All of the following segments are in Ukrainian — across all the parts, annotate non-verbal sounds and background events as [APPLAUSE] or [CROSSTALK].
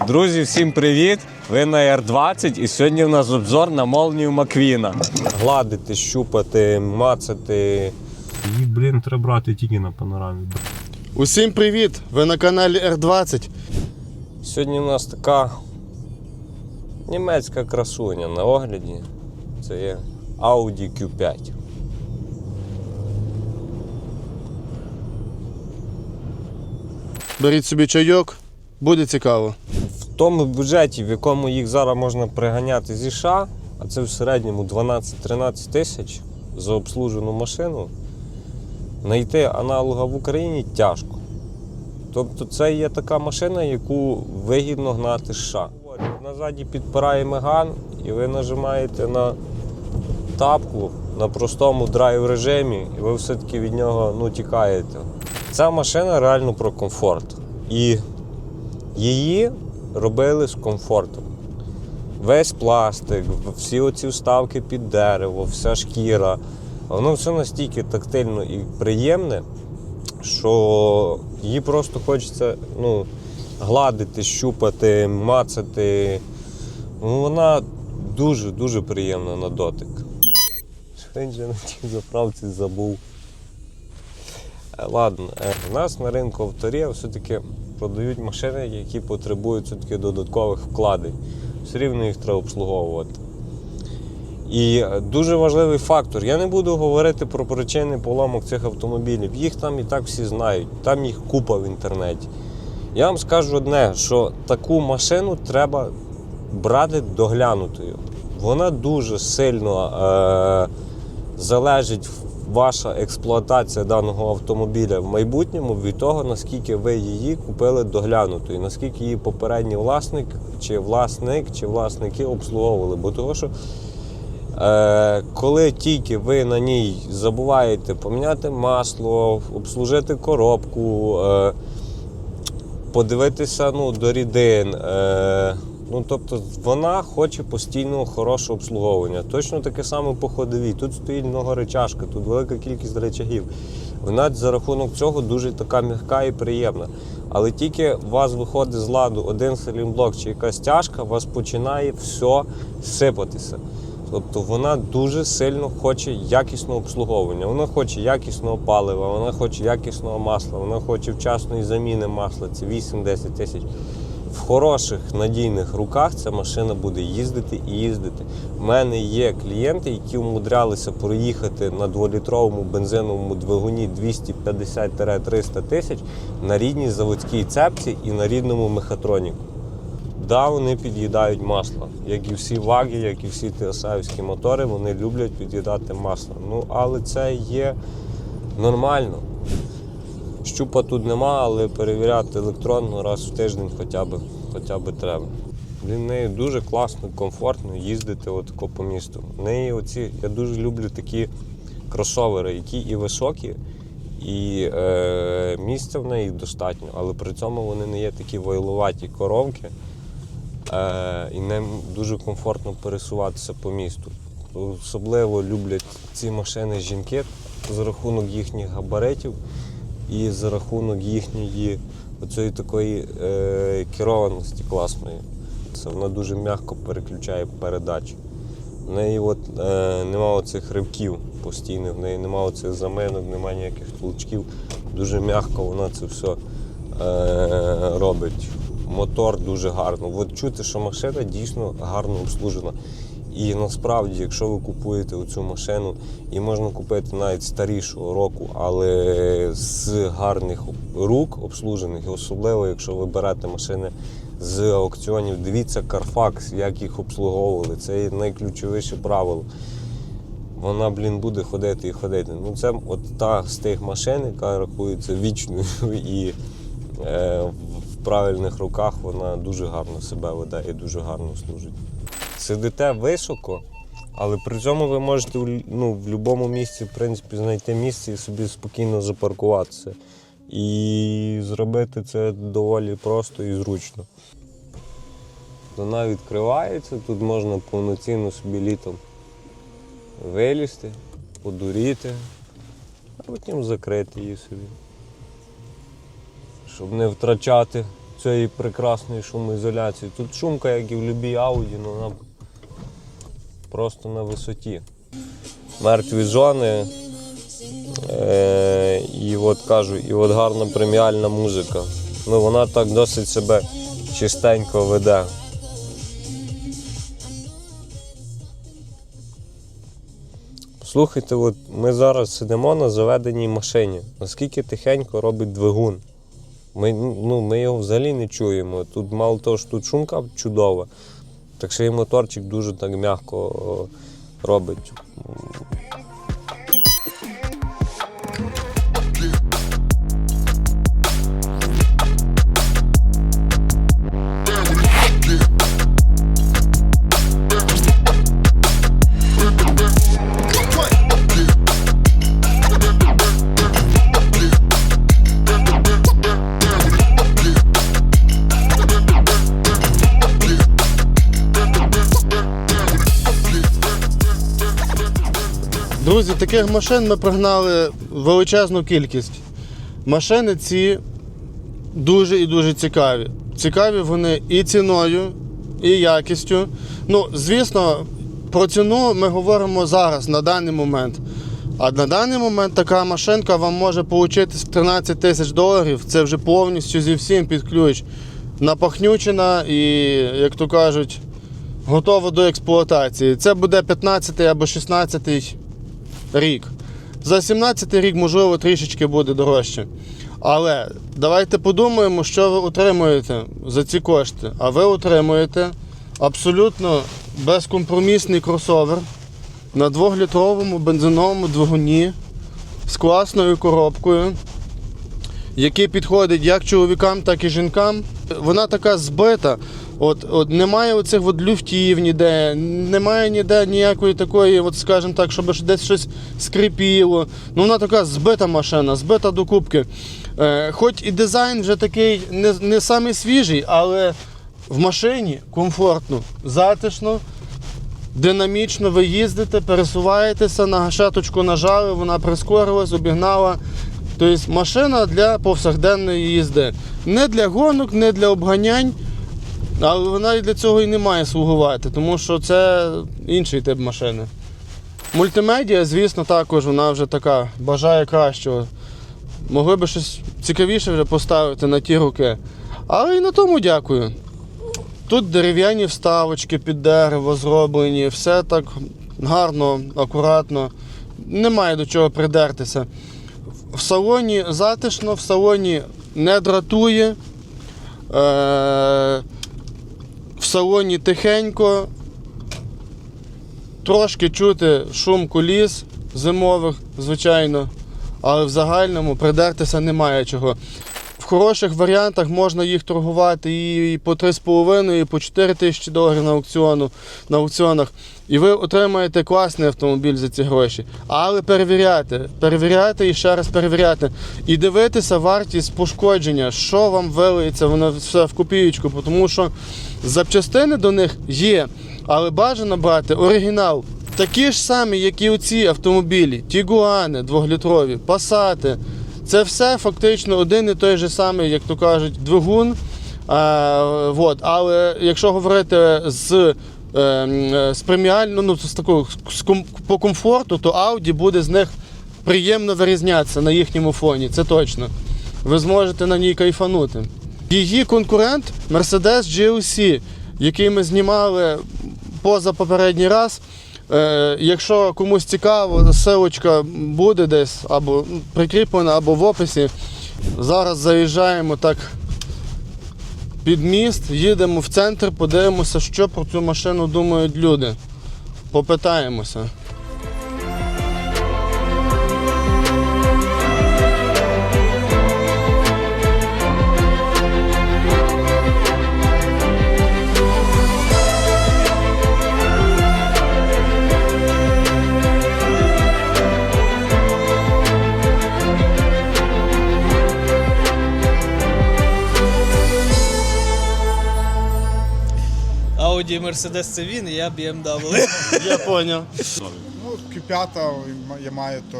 Друзі, всім привіт! Ви на R20 і сьогодні в нас обзор на молнію Маквіна. Гладити, щупати, мацати. Її, блін, треба брати тільки на панорамі. Усім привіт! Ви на каналі R20. Сьогодні у нас така німецька красуня на огляді. Це є Audi Q5. Беріть собі чайок, буде цікаво. В тому бюджеті, в якому їх зараз можна приганяти зі США, а це в середньому 12-13 тисяч за обслужену машину, знайти аналога в Україні тяжко. Тобто це є така машина, яку вигідно гнати США. Назаді підпирає меган, і ви нажимаєте на тапку на простому драйв режимі, і ви все-таки від нього ну, тікаєте. Ця машина реально про комфорт. І її робили з комфортом. Весь пластик, всі оці вставки під дерево, вся шкіра. Воно все настільки тактильно і приємне, що її просто хочеться ну, гладити, щупати, мацати. Ну, вона дуже-дуже приємна на дотик. Же на тій заправці забув. Е, Ладно, е, у нас на ринку авторія все-таки продають машини, які потребують все-таки додаткових вкладень. Все рівно їх треба обслуговувати. І дуже важливий фактор. Я не буду говорити про причини поломок цих автомобілів. Їх там і так всі знають, там їх купа в інтернеті. Я вам скажу одне, що таку машину треба брати доглянутою. Вона дуже сильно е- залежить ваша експлуатація даного автомобіля в майбутньому від того, наскільки ви її купили доглянутою, наскільки її попередній власник, чи власник, чи власники обслуговували. Бо того, що Е, коли тільки ви на ній забуваєте поміняти масло, обслужити коробку, е, подивитися ну, до рідин. Ну, тобто вона хоче постійного хорошого обслуговування. Точно таке саме по ходовій. Тут стоїть многоречашка, тут велика кількість речагів. Вона за рахунок цього дуже така м'яка і приємна. Але тільки у вас виходить з ладу один селінблок чи якась тяжка, у вас починає все сипатися. Тобто вона дуже сильно хоче якісного обслуговування. Вона хоче якісного палива, вона хоче якісного масла, вона хоче вчасної заміни масла. Це 8-10 тисяч. В хороших надійних руках ця машина буде їздити і їздити. У мене є клієнти, які умудрялися проїхати на 2-літровому бензиновому двигуні 250-300 тисяч на рідній заводській цепці і на рідному мехатроніку. Да, вони під'їдають масло. Як і всі ваги, як і всі ТСАївські мотори, вони люблять під'їдати масло. Ну, але це є нормально. Щупа тут нема, але перевіряти електронно раз в тиждень хоча б, хоча б треба. Блін, нею дуже класно, комфортно їздити отако по місту. В неї оці, я дуже люблю такі кросовери, які і високі, і е, місця в неї достатньо, але при цьому вони не є такі вайлуваті коровки. Е, і ним дуже комфортно пересуватися по місту. Особливо люблять ці машини жінки за рахунок їхніх габаритів і за рахунок їхньої оцієї такої е, керованості класної. Це вона дуже м'яко переключає передачі. В неї от, е, нема оцих ривків постійних, в неї нема оцих заминок, немає ніяких толчків. Дуже м'яко вона це все е, робить. Мотор дуже гарно. От чути, що машина дійсно гарно обслужена. І насправді, якщо ви купуєте оцю машину, і можна купити навіть старішого року, але з гарних рук обслужених, і особливо, якщо ви берете машини з аукціонів, дивіться Carfax, як їх обслуговували. Це найключовіше правило. Вона, блін, буде ходити і ходити. Ну, це от та з тих машин, яка рахується вічною [LAUGHS] і е, в правильних руках вона дуже гарно себе веде і дуже гарно служить. Сидите високо, але при цьому ви можете ну, в будь-якому місці в принципі, знайти місце і собі спокійно запаркуватися. І зробити це доволі просто і зручно. Вона відкривається, тут можна повноцінно собі літом вилізти, подуріти, а потім закрити її собі. Щоб не втрачати цієї прекрасної шумоізоляції. Тут шумка, як і в будь-якій ауді, ну вона просто на висоті. Мертві зони. Е, і от кажу, і от гарна преміальна музика. Ну, вона так досить себе чистенько веде. Слухайте, от ми зараз сидимо на заведеній машині. Наскільки тихенько робить двигун. Ми, ну, ми його взагалі не чуємо. Тут мало того, що тут шумка чудова, так що й моторчик дуже так м'яко робить. Друзі, таких машин ми пригнали величезну кількість. Машини ці дуже і дуже цікаві. Цікаві вони і ціною, і якістю. Ну, звісно, про ціну ми говоримо зараз, на даний момент. А на даний момент така машинка вам може получитись в 13 тисяч доларів. Це вже повністю зі всім під ключ. Напахнючена і, як то кажуть, готова до експлуатації. Це буде 15 або 16 рік. За 17 рік, можливо, трішечки буде дорожче. Але давайте подумаємо, що ви отримуєте за ці кошти. А ви отримуєте абсолютно безкомпромісний кросовер на 2-літровому бензиновому двигуні з класною коробкою, який підходить як чоловікам, так і жінкам. Вона така збита. От, от немає оцих от люфтів ніде, немає ніде ніякої такої, от скажімо так, щоб десь щось скрипіло. Ну вона така збита машина, збита до кубки. Е, хоч і дизайн вже такий не, не самий свіжий, але в машині комфортно, затишно, динамічно ви їздите, пересуваєтеся, на гашеточку нажали, вона прискорилась, обігнала. Тобто машина для повсякденної їзди. Не для гонок, не для обганянь. Але вона і для цього і не має слугувати, тому що це інший тип машини. Мультимедіа, звісно, також вона вже така бажає кращого. Могли би щось цікавіше вже поставити на ті роки. Але і на тому дякую. Тут дерев'яні вставочки під дерево зроблені, все так гарно, акуратно. Немає до чого придертися. В салоні затишно, в салоні не дратує. Е- в салоні тихенько, трошки чути шум коліс зимових, звичайно, але в загальному придертися немає чого. В хороших варіантах можна їх торгувати і по 3,5, і по 4 тисячі доларів на, аукціону, на аукціонах. І ви отримаєте класний автомобіль за ці гроші. Але перевіряти, перевіряти і ще раз перевіряти. І дивитися вартість пошкодження, що вам вилиється, воно все в копієчку, тому що запчастини до них є, але бажано брати оригінал. Такі ж самі, як і оці автомобілі, Тігуани, двохлітрові, Пасати. Це все фактично один і той же самий, як то кажуть, двигун. А, вот. Але якщо говорити з, е, з преміально, ну, з такого з ком- по комфорту, то Audi буде з них приємно вирізнятися на їхньому фоні, це точно. Ви зможете на ній кайфанути. Її конкурент Mercedes GLC, який ми знімали поза попередній раз. Е, якщо комусь цікаво, ссылочка буде десь або прикріплена, або в описі. Зараз заїжджаємо так під міст, їдемо в центр, подивимося, що про цю машину думають люди. Попитаємося. Audi і Mercedes це він, і я BMW. [LAUGHS] Я зрозумів. Ну, Q5 я маю, то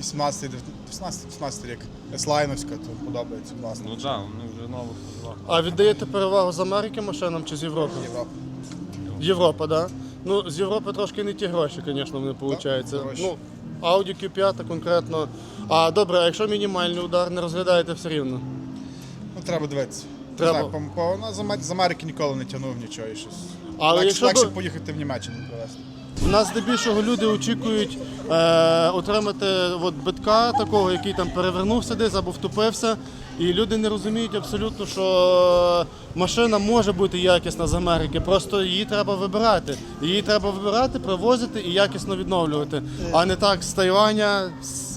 18 18 18 рік. С-лайновська, то подобається, власне. Ну так, вони вже нових розваг. А віддаєте перевагу з Америки машинам чи з Європи? Європа. Європа, так? Да? Ну, з Європи трошки не ті гроші, звісно, вони виходить. Ну, Audi Q5 конкретно. А добре, а якщо мінімальний удар не розглядаєте все рівно? Ну, треба дивитися. Треба. Знаю, по, по, ну, з Аме- з Америки ніколи не тягнув нічого і щось. Але легше, якщо легше до- поїхати в Німеччину привезти. У нас здебільшого люди очікують е, отримати от, битка такого, який там перевернувся десь або втопився. І люди не розуміють абсолютно, що машина може бути якісна з Америки, просто її треба вибирати. Її треба вибирати, привозити і якісно відновлювати. А не так з Тайваня з-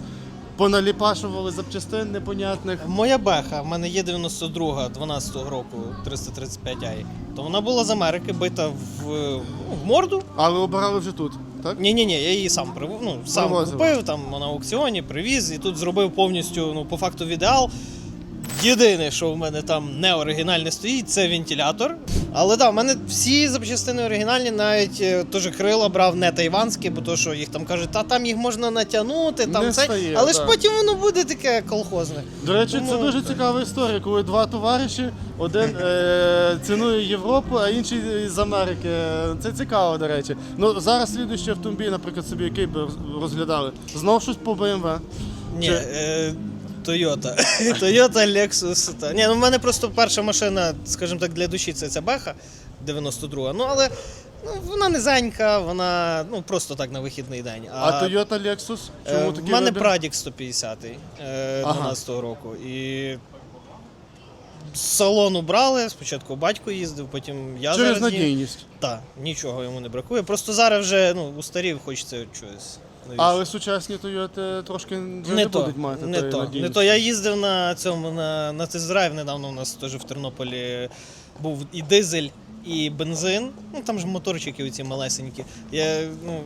поналіпашували запчастин непонятних. Моя беха, в мене є 92 12-го року 335i. То вона була з Америки, бита в, ну, в морду. Але обирали вже тут, так? Ні, ні, ні, я її сам прив... ну, сам Привозив. купив там на аукціоні, привіз і тут зробив повністю, ну, по факту, в ідеал. Єдине, що в мене там не оригінальне стоїть, це вентилятор. Але так, в мене всі запчастини оригінальні, навіть е, теж крила брав не тайванські, бо то, що їх там кажуть, та там їх можна натягнути, там Не це. стає, Але ж потім воно буде таке колхозне. До речі, це дуже цікава історія, коли два товариші, один е, цінує Європу, а інший з Америки. Це цікаво, до речі. Ну зараз слідуючий автомобіль, наприклад, собі який би розглядали. Знов щось по BMW. Ні, Чи- е, Toyota. [LAUGHS] Toyota, Lexus. Та. Ні, ну в мене просто перша машина, скажімо так, для душі це ця Беха 92. Ну, але ну, вона низенька, вона ну, просто так на вихідний день. А Toyota Lexus? е, Чому такий мене вибір? Прадік 150 е, Ага. 12-го року. І з салону брали, спочатку батько їздив, потім я Через зараз їм- надійність. Так, нічого йому не бракує. Просто зараз вже ну, устарів, хочеться чогось. Але сучасні Toyota трошки вже не, не то, будуть мати не то, не то. Я їздив на цьому на, на тест-драйв недавно. У нас теж в Тернополі був і дизель, і бензин. Ну там ж моторчики оці малесенькі. Я, ну,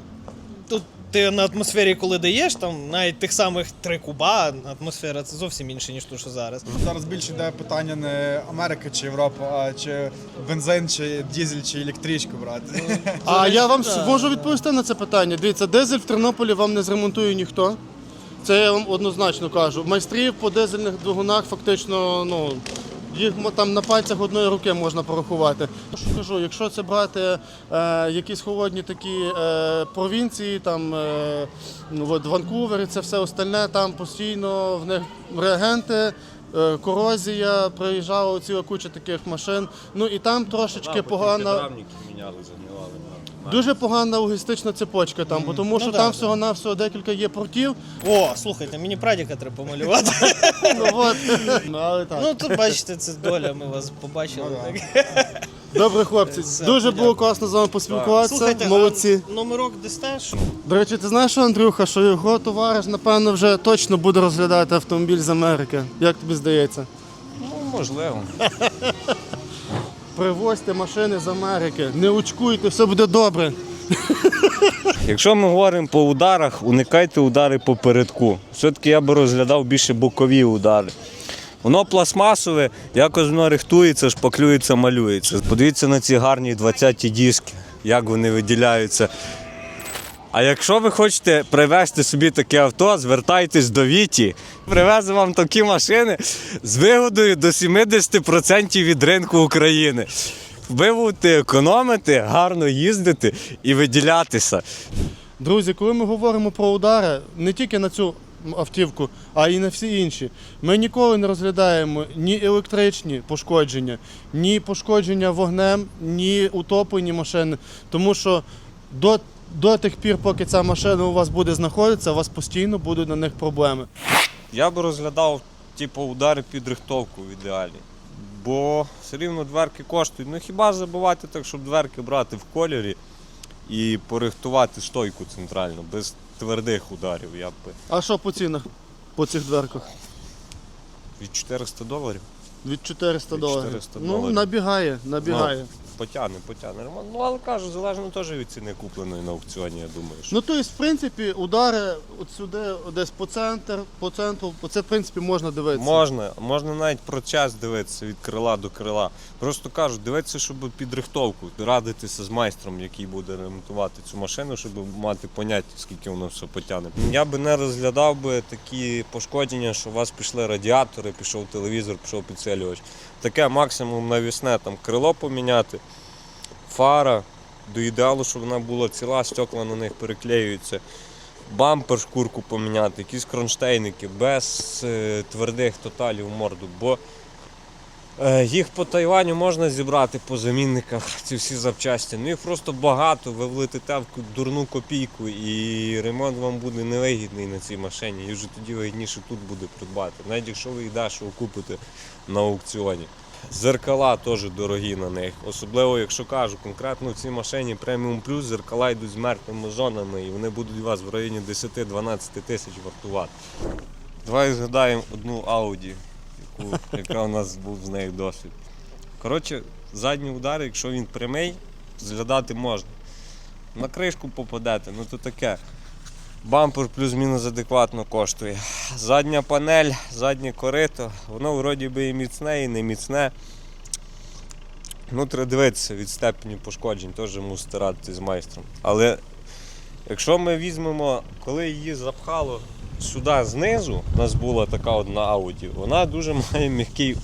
тут ти на атмосфері, коли даєш, там навіть тих самих три куба, атмосфера це зовсім інше, ніж то, що зараз. Зараз більше йде питання не Америка чи Європа, а чи бензин, чи дізель, чи електричку брати. [LAUGHS] А я вам Да. можу відповісти на це питання. Дивіться, дизель в Тернополі вам не зремонтує ніхто. Це я вам однозначно кажу. Майстрів по дизельних двигунах фактично, ну. Їх там на пальцях одної руки можна порахувати. Що кажу, якщо це брати е, якісь холодні такі е, провінції, там е, ну, от Ванкувер і це все остальне, там постійно в них реагенти, е, корозія, приїжджала ціла куча таких машин. Ну і там трошечки погана. міняли, загнивали. Дуже погана логістична цепочка там, бо тому що Ну да, там да. всього-навсього декілька є портів. О, слухайте, мені прадіка треба помалювати. [LAUGHS] Ну, от. ну, але так. ну тут бачите, це доля, ми вас побачили. Ну, так. Добре, хлопці. Все, Дуже було класно з вами поспілкуватися. Слухайте, Молодці. номерок дасте? що? До речі, ти знаєш, Андрюха, що його товариш, напевно, вже точно буде розглядати автомобіль з Америки. Як тобі здається? Ну, можливо. [LAUGHS] Привозьте машини з Америки, не очкуйте, все буде добре. Якщо ми говоримо по ударах, уникайте удари по передку. Все-таки я би розглядав більше бокові удари. Воно пластмасове, якось воно рихтується, шпаклюється, малюється. Подивіться на ці гарні 20-ті диски, як вони виділяються. А якщо ви хочете привезти собі таке авто, звертайтесь до Віті. Привезе вам такі машини з вигодою до 70% від ринку України. Ви будете економити, гарно їздити і виділятися. Друзі, коли ми говоримо про удари, не тільки на цю автівку, а й на всі інші, ми ніколи не розглядаємо ні електричні пошкодження, ні пошкодження вогнем, ні утоплені машини. Тому що до, до тих пір, поки ця машина у вас буде знаходитися, у вас постійно будуть на них проблеми. Я би розглядав типу, удари під рихтовку в ідеалі. Бо все рівно дверки коштують. Ну хіба забувати так, щоб дверки брати в кольорі і порихтувати стойку центральну, без твердих ударів. Я б би А що по цінах по цих дверках? від 400 доларів. Від 400 Від доларів. 400 ну, доларів. набігає, набігає. Потягне, потягне ремонт. Ну, але кажу, залежно теж від ціни купленої на аукціоні, я думаю. Що. Ну, тобто, в принципі, удари от сюди, десь по центр, по центру, це, в принципі, можна дивитися. Можна, можна навіть про час дивитися від крила до крила. Просто кажу, дивитися, щоб підрихтовку, радитися з майстром, який буде ремонтувати цю машину, щоб мати поняття, скільки воно все потягне. Я би не розглядав би такі пошкодження, що у вас пішли радіатори, пішов телевізор, пішов підсилювач. Таке максимум навісне, там крило поміняти, фара. До ідеалу, щоб вона була ціла, стекла на них переклеюються бампер шкурку поміняти, якісь кронштейники без е, твердих тоталів морду. Бо їх по Тайваню можна зібрати по замінниках, [LAUGHS] ці всі запчасті. Ну їх просто багато, ви влетите в дурну копійку і ремонт вам буде невигідний на цій машині. І вже тоді вигідніше тут буде придбати. Навіть якщо ви їх дешево купите на аукціоні. Зеркала теж дорогі на них. Особливо, якщо кажу, конкретно в цій машині преміум плюс зеркала йдуть з мертвими зонами і вони будуть у вас в районі 10-12 тисяч вартувати. Давай згадаємо одну Audi, яку, яка у нас був з нею досвід. Коротше, задній удар, якщо він прямий, зглядати можна. На кришку попадете, ну то таке. Бампер плюс-мінус адекватно коштує. Задня панель, заднє корито, воно вроді би і міцне, і не міцне. Ну, треба дивитися від степені пошкоджень, теж мусите радити з майстром. Але якщо ми візьмемо, коли її запхало сюди знизу, у нас була така одна Audi, вона дуже [LAUGHS] має м'який,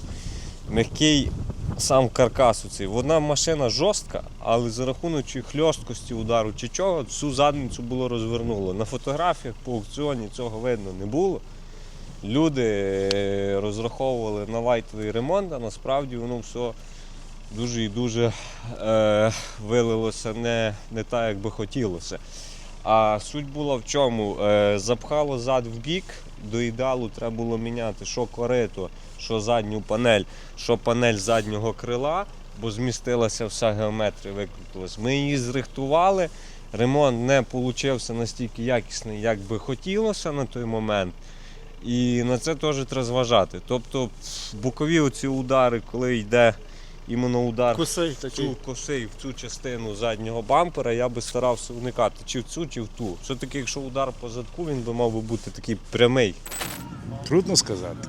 м'який сам каркас. Оцей. Вона машина жорстка, але за рахунок чи хльосткості удару чи чого, всю задницю було розвернуло. На фотографіях по аукціоні цього видно не було. Люди е, розраховували на лайтовий ремонт, а насправді воно все дуже і дуже е, вилилося не, не так, як би хотілося. А суть була в чому? Е, запхало зад в бік, до ідеалу треба було міняти що корито, що задню панель, що панель заднього крила, бо змістилася вся геометрія, викрутилась. Ми її зрихтували. Ремонт не вийшов настільки якісний, як би хотілося на той момент. І на це теж треба зважати. Тобто бокові оці удари, коли йде іменно удар Косий в такий. цю косий в цю частину заднього бампера, я би старався уникати чи в цю, чи в ту. Все-таки, якщо удар по задку, він би мав би бути такий прямий. Трудно сказати.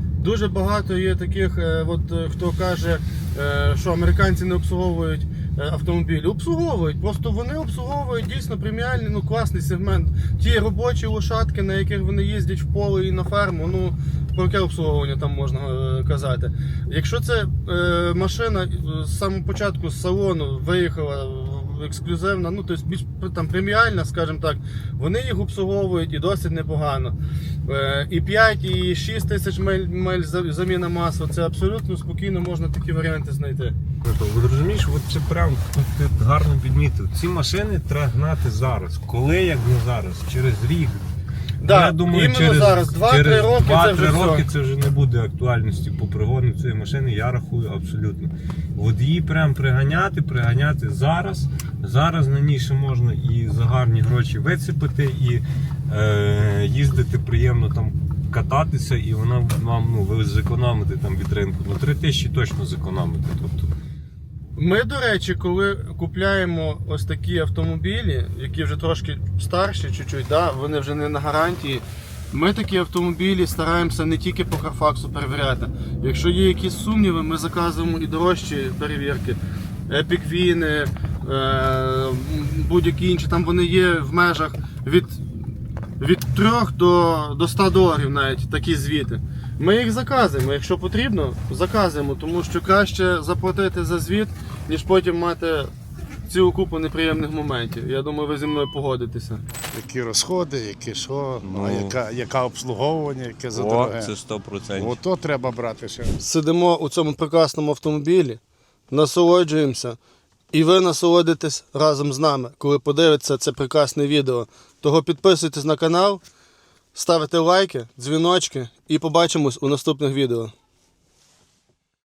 Дуже багато є таких, е, от е, хто каже, е, що американці не обслуговують автомобілі. Обслуговують, просто вони обслуговують дійсно преміальний, ну класний сегмент. Ті робочі лошадки, на яких вони їздять в поле і на ферму. Ну про яке обслуговування там можна е, казати. Якщо це е, машина е, з самого початку з салону виїхала ексклюзивна, ну тобто більш там преміальна, скажімо так, вони їх обслуговують і досить непогано. Е, І 5, і 6 тисяч миль заміна масла. Це абсолютно спокійно можна такі варіанти знайти. Ви розумієш, от це прям ти гарно підмітив. Ці машини треба гнати зараз. Коли як не зараз? Через рік. Да, Я думаю, іменно через, зараз, 2-3 через роки це 2-3 вже роки все. це вже не буде актуальності по пригону цієї машини, я рахую абсолютно. От її прям приганяти, приганяти зараз. Зараз на ній ще можна і за гарні гроші вицепити, і е, їздити приємно там кататися, і вона вам ну, ви зекономите там від ринку. Ну 3 тисячі точно зекономите. Тобто Ми, до речі, коли купляємо ось такі автомобілі, які вже трошки старші, чуть-чуть, да, вони вже не на гарантії. Ми такі автомобілі стараємося не тільки по Карфаксу перевіряти. Якщо є якісь сумніви, ми заказуємо і дорожчі перевірки. Епіквіни, будь-які інші, там вони є в межах від, від 3 до, до 100 доларів навіть такі звіти. Ми їх заказуємо, якщо потрібно, заказуємо, тому що краще заплатити за звіт, ніж потім мати цілу купу неприємних моментів. Я думаю, ви зі мною погодитеся. Які розходи, які що, Ну. а яка, яка обслуговування, яке О, задороге. це 100%. Ото треба брати ще. Сидимо у цьому прекрасному автомобілі, насолоджуємося, і ви насолодитесь разом з нами, коли подивитеся це прекрасне відео. Того підписуйтесь на канал, ставте лайки, дзвіночки і побачимось у наступних відео.